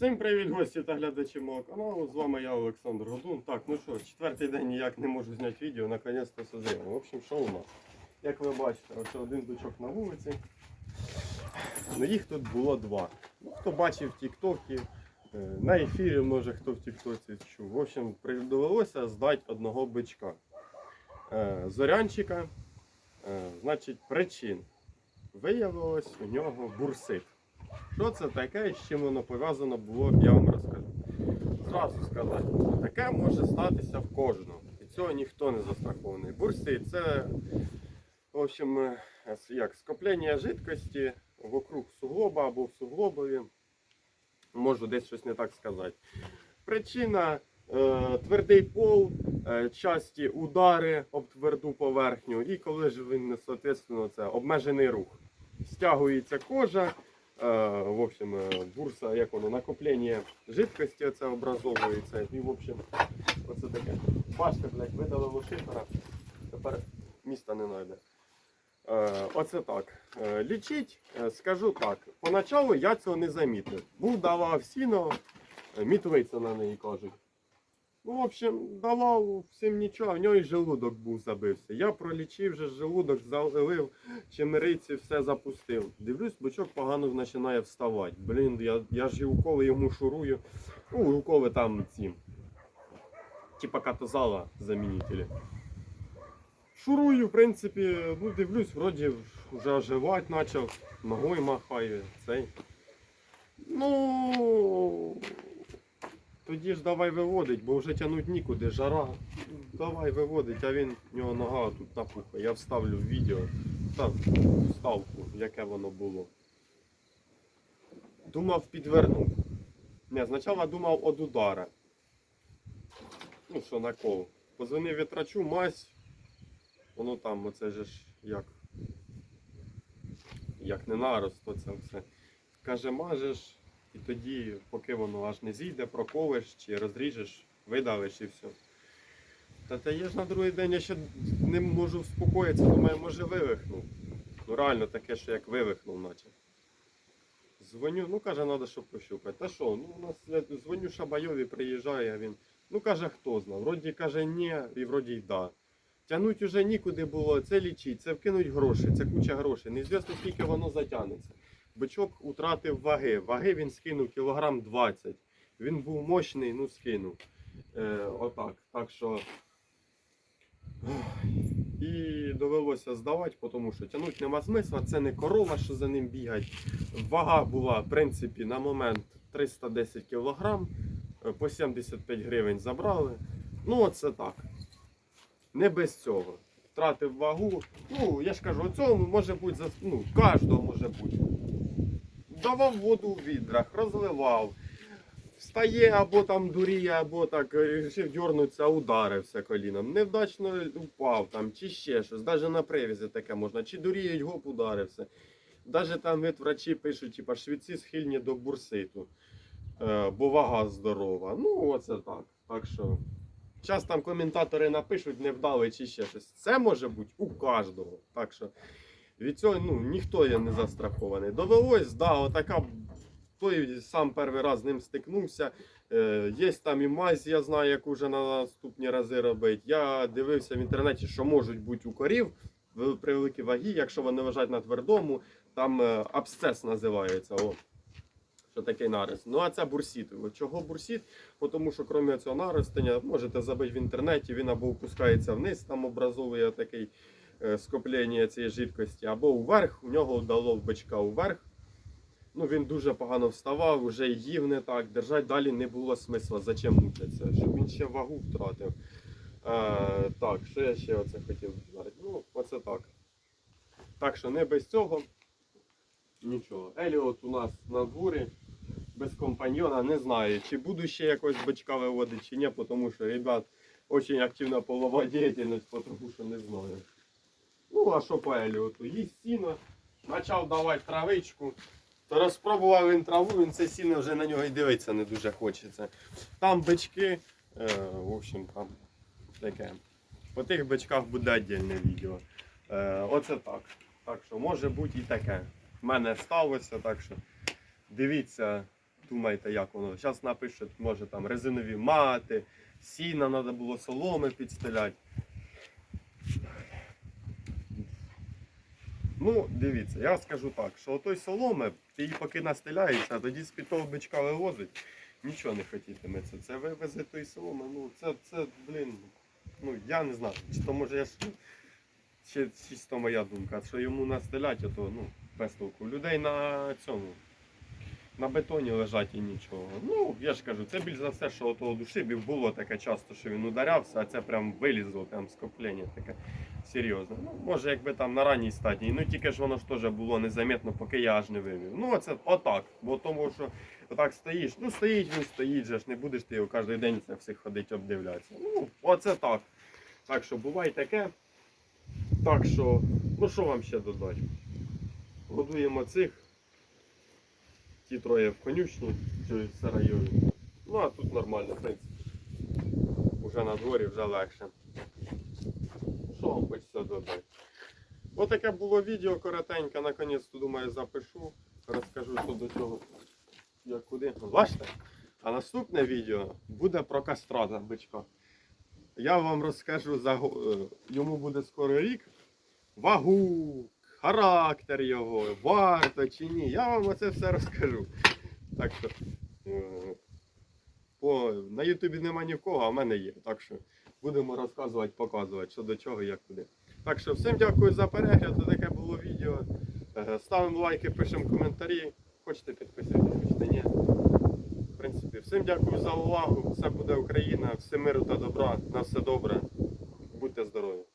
Всім привіт, гості та глядачі мого каналу. З вами я, Олександр Годун. Так, ну що, четвертий день ніяк не можу зняти відео, наконець-то созріло. В общем, що у нас? Як ви бачите, ось один бичок на вулиці. Ну їх тут було два. Ну, хто бачив тіктоки, е, на ефірі, може хто в тіктоці чув. В общем, довелося здати одного бичка. Е, Зорянчика, е, значить, причин. Виявилось у нього бурсит. Що це таке і з чим воно пов'язано було, я вам розкажу. Зразу сказати, таке може статися в кожного. І цього ніхто не застрахований. Бурси це, в общем, е, як скоплення жидкості вокруг суглоба або в суглобові. Можу десь щось не так сказати. Причина е, твердий пол, е, часті удари об тверду поверхню, і коли ж він, соответственно, це обмежений рух. Стягується кожа, в общем, е, бурса, як воно, накоплення жидкості це образовується. І, в общем, оце таке. Бачите, блядь, видалило шифера, тепер міста не знайде. Е, оце так. Е, лічить, е, скажу так. Поначалу я цього не замітив. Був давав сіно, е, на неї кажуть. Ну, в общем, давав всім нічого, в нього і желудок був забився. Я пролічив вже желудок, залив чимириці, все запустив. Дивлюсь, бичок погано починає вставати. Блін, я, я ж і уколи йому шурую. Ну, уколи там ці. Типа катозала замінителі. Шурую, в принципі, ну дивлюсь, вроді вже оживати почав, ногою махає, цей. Ну. Тоді давай виводить, бо вже тягнуть нікуди, жара. Давай виводить, а він в нього нога тут напухає. Я вставлю відео, там вставку, яке воно було. Думав підвернув. Не, спочатку думав од удара. Ну що на кол. Позвонив вітрачу, мазь. Воно там, оце же ж як. Як не нарост, то це все. Каже, мажеш, і тоді, поки воно аж не зійде, проколиш чи розріжеш, видавиш і все. Та та я ж на другий день я ще не можу вспокоїтися, думаю, може вивихнув. Ну реально таке, що як вивихнув, наче. Дзвоню, ну каже, треба, щоб пощупати. Та що, ну у нас я дзвоню Шабайові, приїжджає, а він. Ну каже, хто знав. Вроді каже, ні, і вроді й да. Тягнуть уже нікуди було, це лічить, це вкинуть гроші, це куча грошей. Неізвісно, скільки воно затягнеться. Бичок утратив ваги. Ваги він скинув кілограм 20. Він був мощний, ну скинув. Е, отак. Так що. І довелося здавати, тому що тягнути нема смисла, це не корова, що за ним бігать. Вага була, в принципі, на момент 310 кг, по 75 гривень забрали. Ну, оце так. Не без цього. Втратив вагу. Ну, я ж кажу, оцього може бути ну, кожного може бути. Давав воду в відрах, розливав. Встає або там дуріє, або так е, рішив дьорнутися, ударився коліном. Невдачно упав там, чи ще щось. Навіть на привізі таке можна. Чи дуріють, гоп ударився. Навіть там врачі пишуть, типа швидці схильні до бурситу, е, бо вага здорова. Ну, оце так. Так що. Зараз там коментатори напишуть, невдалий чи ще щось. Це може бути у кожного. Так що від цього ну, ніхто є не застрахований. Довелось, да, отака. Той сам перший раз з ним стикнувся. Е, є там і мазь, я знаю, як уже на наступні рази робити. Я дивився в інтернеті, що можуть бути у корів при великій вагі, якщо вони лежать на твердому, там е, абсцес називається. О, що такий нарис. Ну а це бурсіт. Чого бурсіт? Тому що крім цього наростення, можете забити в інтернеті, він або опускається вниз, там образовує такий скоплення цієї жидкості, або вверх, у нього дало бичка вверх. Ну, він дуже погано вставав, вже їв не так. Держать далі не було смисла. Зачем мучитися? Щоб він ще вагу втратив. Е, так, що я ще оце хотів сказати? Ну, оце так. Так що не без цього. Нічого. Еліот у нас на дворі без компаньйона. Не знаю, чи буду ще якось бичка виводити, чи ні, тому що, ребят, дуже активна полова діяльність, тому що не знаю. Ну, а що по Еліоту? Їсть сіно, почав давати травичку. То розпробував він траву, він це сіно вже на нього і дивитися не дуже хочеться. Там бички, е, в общем, там таке. По тих бичках буде віддільне відео. Е, оце так. Так що може бути і таке. В мене сталося, так що дивіться думаєте, як воно. Зараз напишуть, може там резинові мати, сіна треба було соломи підстеляти. Ну, дивіться, я скажу так, що отой соломи, ти її поки настеляєшся, тоді з-під того бичка вивозить, нічого не хотітиметься. Це вивезе той соломи, ну це, це, блін, ну я не знаю, чи то може я ж чи чисто моя думка, що йому настелять, то ну, без толку. Людей на цьому. На бетоні лежать і нічого. Ну, я ж кажу, це більш за все, що того душибів було таке часто, що він ударявся, а це прям вилізло, прям скоплення таке серйозне. Ну, може, якби там на ранній стадії, ну тільки ж воно ж теж було незаметно, поки я аж не вивів. Ну, це отак. Бо тому що отак стоїш, ну стоїть він стоїть же ж, не будеш ти його кожен день це всіх ходить обдивлятися. Ну, оце так. Так що буває таке. Так що, ну що вам ще додати? Годуємо цих. Ті троє в конюшні, в Сарайові. Ну а тут нормально, в принципі. Уже на дворі, вже легше. Що вам хочеться додати? Ось таке було відео коротеньке, наконець-то думаю запишу. Розкажу, що до чого. Як куди. Бачите? А наступне відео буде про кастрата бичка. Я вам розкажу за е, йому буде скоро рік. Вагу, характер його, варто чи ні. Я вам оце все розкажу. Так що е, по, на Ютубі нема ні в кого, а в мене є. Так що будемо розказувати, показувати, що до чого, як куди. Так що всім дякую за перегляд. Ось Таке було відео. Е, Ставимо лайки, пишемо коментарі. Хочете підписуйтесь, хочете ні. В принципі, всім дякую за увагу. Все буде Україна, всім миру та добра. На все добре. Будьте здорові.